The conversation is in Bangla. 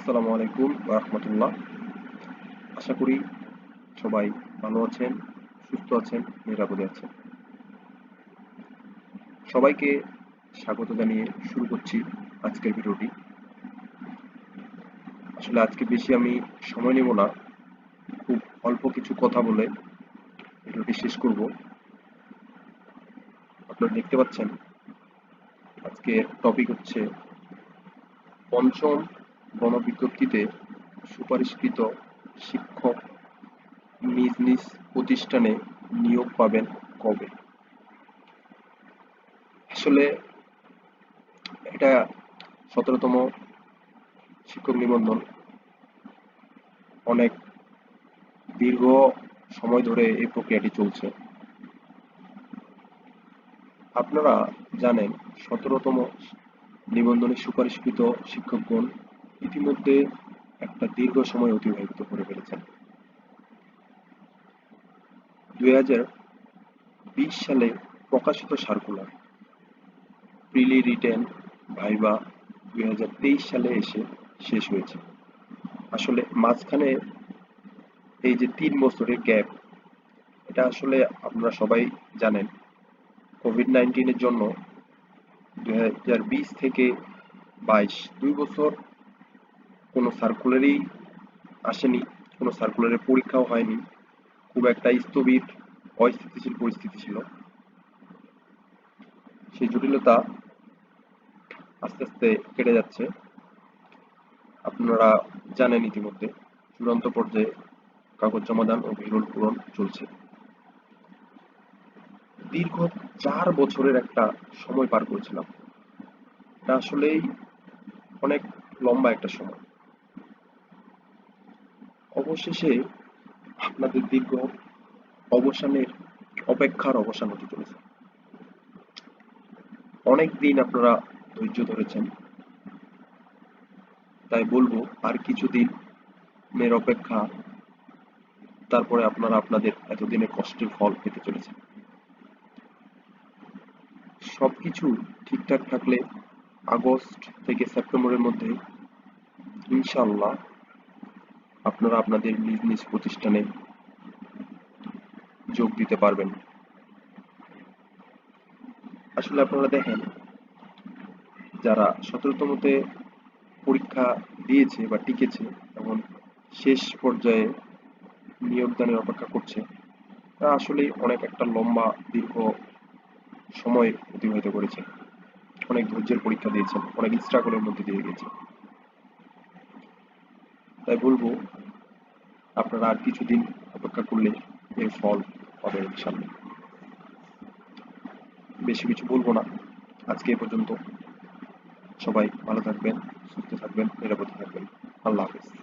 আসসালামু আলাইকুম রহমতুল্লাহ। আশা করি সবাই ভালো আছেন, সুস্থ আছেন, নিরাপদে আছেন। সবাইকে স্বাগত জানিয়ে শুরু করছি আজকের ভিডিওটি। আসলে আজকে বেশি আমি সময় নেব না, খুব অল্প কিছু কথা বলে ভিডিওটি শেষ করব। আপনারা দেখতে পাচ্ছেন আজকে টপিক হচ্ছে পঞ্চম গণবিজ্ঞপ্তিতে সুপারিশকৃত শিক্ষক নিজ নিজ প্রতিষ্ঠানে নিয়োগ পাবেন কবে? আসলে এটা সতেরোতম শিক্ষক নিবন্ধন। অনেক দীর্ঘ সময় ধরে এই প্রক্রিয়াটি চলছে। আপনারা জানেন, সতেরোতম নিবন্ধনে সুপারিশকৃত শিক্ষকগণ ইতিমধ্যে একটা দীর্ঘ সময় অতিবাহিত করে ফেলেছেন। দুই হাজার বিশ সালে প্রকাশিত সার্কুলার, প্রিলি রিটেন ভাইবা দুই হাজার তেইশ সালে এসে শেষ হয়েছে। আসলে মাঝখানে এই যে তিন বছরের গ্যাপ, এটা আসলে আপনারা সবাই জানেন, কোভিড নাইন্টিনের জন্য দুই হাজার বিশ থেকে বাইশ, দুই বছর কোনো সার্কুলারই আসেনি, কোনো সার্কুলারের পরীক্ষাও হয়নি। খুব একটা স্থবির, অস্থিতিশীল পরিস্থিতি ছিল। সেই জটিলতা আস্তে আস্তে কেটে যাচ্ছে। আপনারা জানেন ইতিমধ্যে, চূড়ান্ত পর্যায়ে কাগজ জমাদান ও বিরল পূরণ চলছে। দীর্ঘ চার বছরের একটা সময় পার করেছিলাম। আসলেই অনেক লম্বা একটা সময়। অবশেষে আপনাদের দীর্ঘ অবসানের অপেক্ষার অবসান হতে চলেছে। অনেক দিন আপনারা ধৈর্য ধরেছেন। তাই বলব, আর কিছুদিন মেয়ের অপেক্ষা, তারপরে আপনারা আপনাদের এতদিনের কষ্টের ফল পেতে চলেছেন। সবকিছু ঠিকঠাক থাকলে আগস্ট থেকে সেপ্টেম্বরের মধ্যে ইনশাল্লাহ আপনারা আপনাদের নিজ নিজ প্রতিষ্ঠানে যোগ দিতে পারবেন। আসলে আপনারা দেখেন, যারা সতেরোতমতে পরীক্ষা দিয়েছে বা টিকেছে এবং শেষ পর্যায়ে নিয়োগদানের অপেক্ষা করছে তারা আসলেই অনেক একটা লম্বা, দীর্ঘ সময় অতিবাহিত করেছে। অনেক ধৈর্যের পরীক্ষা দিয়েছেন, অনেক স্ট্রাগলের মধ্যে দিয়ে গেছে। তাই বলব আপনারা আর কিছুদিন অপেক্ষা করলে এর ফল হবে সামনে। বেশি কিছু বলব না। আজকে এ পর্যন্ত সবাই ভালো থাকবেন, সুস্থ থাকবেন, নিরাপদে থাকবেন। আল্লাহ হাফিজ।